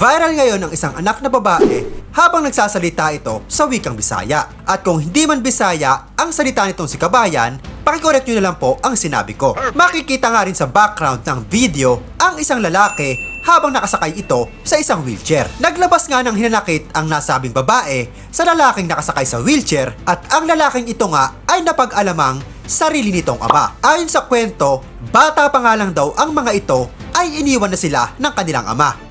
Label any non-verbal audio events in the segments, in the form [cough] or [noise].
Viral ngayon ang isang anak na babae habang nagsasalita ito sa wikang Bisaya. At kung hindi man Bisaya ang salita nitong si Kabayan, pakicorrect nyo na lang po ang sinabi ko. Makikita nga rin sa background ng video ang isang lalaki habang nakasakay ito sa isang wheelchair. Naglabas nga ng hinanakit ang nasabing babae sa lalaking nakasakay sa wheelchair at ang lalaking ito nga ay napag-alamang sarili nitong ama. Ayon sa kwento, bata pa nga lang daw ang mga ito ay iniwan na sila ng kanilang ama.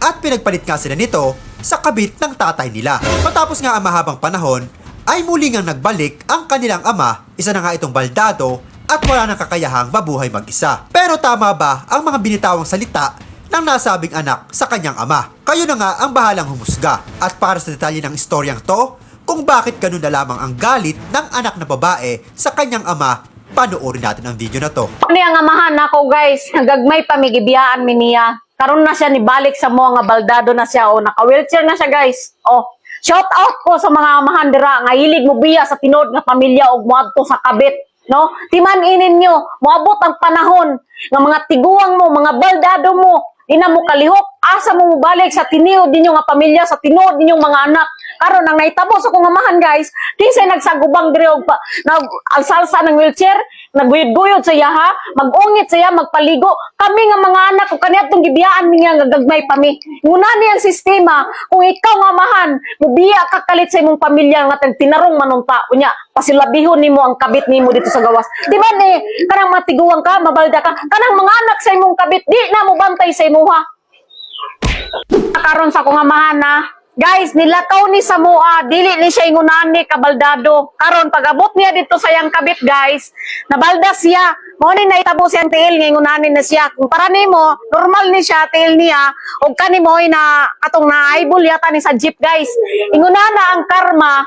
At pinagpalit nga sila nito sa kabit ng tatay nila. Matapos nga ang mahabang panahon, ay muli nga nagbalik ang kanilang ama, isa na nga itong baldado, at wala nang kakayahang mabuhay mag-isa. Pero tama ba ang mga binitawang salita ng nasabing anak sa kanyang ama? Kayo na nga ang bahalang humusga. At para sa detalye ng istoryang to, kung bakit ganun na lamang ang galit ng anak na babae sa kanyang ama, panoorin natin ang video na to. Ni ang amahan nako guys, [laughs] nagagmay pamigibiyaan mi niya. Karon na siya nibalik sa mo nga baldado na siya o naka-wheelchair na siya guys. Oh, shout out ko sa mga amahan dira nga hilig mo biya sa tinod nga pamilya og moadto sa kabit. No? Timan inin nyo, moabot ang panahon nga mga tiguang mo, mga baldado mo, di mo kalihok, asa mo mo balik sa tiniod ninyo nga pamilya, sa tinod ninyong mga anak. Karon nang naitabo sa kong amahan guys, kinsay nagsagubang diri og nag alsalsa ng wheelchair, nagguyod-guyod sa iya ha, magungit sa iya, magpaligo. Kami nga mga anak ko kaniadtong gibiyaan mi nga gagmay pa mi. Nguna ni ang sistema, kung ikaw nga amahan, mubiya ka kalit sa imong pamilya nga tag tinarong manunta unya, pasilabihon nimo ang kabit nimo dito sa gawas. Di ba ni? Kanang matiguang ka, mabalda ka, kanang mga anak sa imong kabit, di na mo bantay sa imuha karon sa kong amahan na Guys, nilakaw ni Samua, dili ni siya ingunan ni kabaldado. Karon pag-abot niya dito sa yang kabit, guys, nabalda siya. Mo ni naitabo siyang tiil nga ingunanin na siya. Kung para nimo, normal ni siya tiil niya ug kani mo na atong naibol yata ni sa jeep, guys. Inguna na ang karma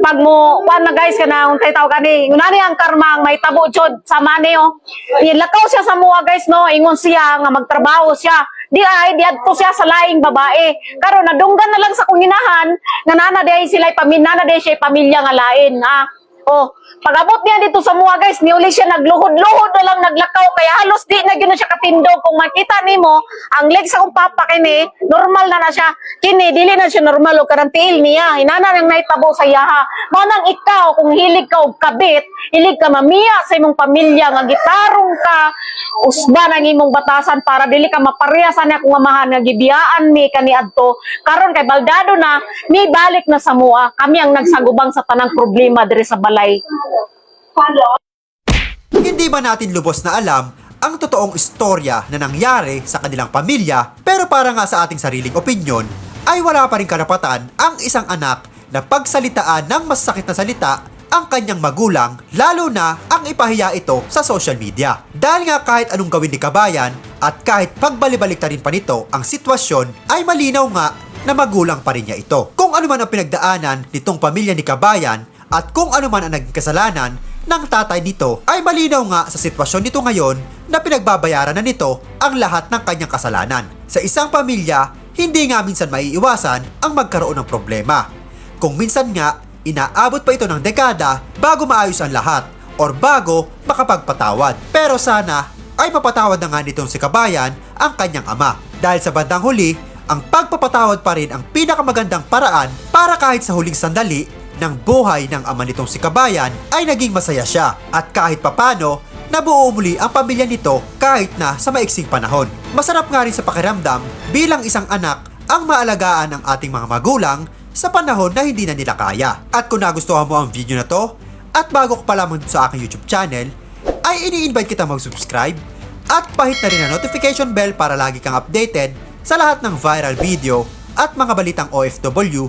pag mo kuan na guys kana untay tawag kani nguna ni ang karma ang may tabo jud sa mani oh nilakaw siya sa mua guys no ingon siya nga magtrabaho siya di ay di adto siya sa laing babae. Karon nadunggan na lang sa kunginahan nga nana di sila pamilya na di siya pamilya nga lain ah Oh, pag-abot niya dito sa mua guys, niuli siya nagluhod-luhod na lang naglakaw. Kaya halos di na gyud siya katindog. Kung makita nimo ang legs sa papa kini normal na na siya. Kini dili na siya normal o karang tiil niya. Hinana nang naitabo sa yaha mao nang ikaw kung hilig ka og kabit hilig ka mamiya sa imong pamilya nga gitarong ka usba ang imong batasan para dili ka mapareha sa niya kung amahan nga gibiyaan mi kaniadto karon kay baldado na mi balik na sa mua. Kami ang nagsagubang sa tanang problema diri sa balay Hindi ba natin lubos na alam ang totoong istorya na nangyari sa kanilang pamilya pero para nga sa ating sariling opinyon ay wala pa rin karapatan ang isang anak na pagsalitaan ng masakit na salita ang kanyang magulang lalo na ang ipahiya ito sa social media. Dahil nga kahit anong gawin ni Kabayan at kahit pagbalibalik rin pa nito ang sitwasyon ay malinaw nga na magulang pa rin niya ito. Kung ano man ang pinagdaanan nitong pamilya ni Kabayan at kung ano man ang naging kasalanan ng tatay nito ay malinaw nga sa sitwasyon nito ngayon na pinagbabayaran na nito ang lahat ng kanyang kasalanan. Sa isang pamilya, hindi nga minsan maiiwasan ang magkaroon ng problema. Kung minsan nga, inaabot pa ito ng dekada bago maayos ang lahat or bago makapagpatawad. Pero sana ay mapatawad na nga nitong si Kabayan ang kanyang ama. Dahil sa bandang huli, ang pagpapatawad pa rin ang pinakamagandang paraan para kahit sa huling sandali ng buhay ng ama nitong si Kabayan ay naging masaya siya at kahit papano nabuo muli ang pamilya nito kahit na sa maiksing panahon. Masarap nga rin sa pakiramdam bilang isang anak ang maalagaan ng ating mga magulang sa panahon na hindi na nila kaya. At kung nagustuhan mo ang video na to at bago ka pa lamang sa aking YouTube channel ay ini-invite kita mag-subscribe at pahit na rin ang notification bell para lagi kang updated sa lahat ng viral video at mga balitang OFW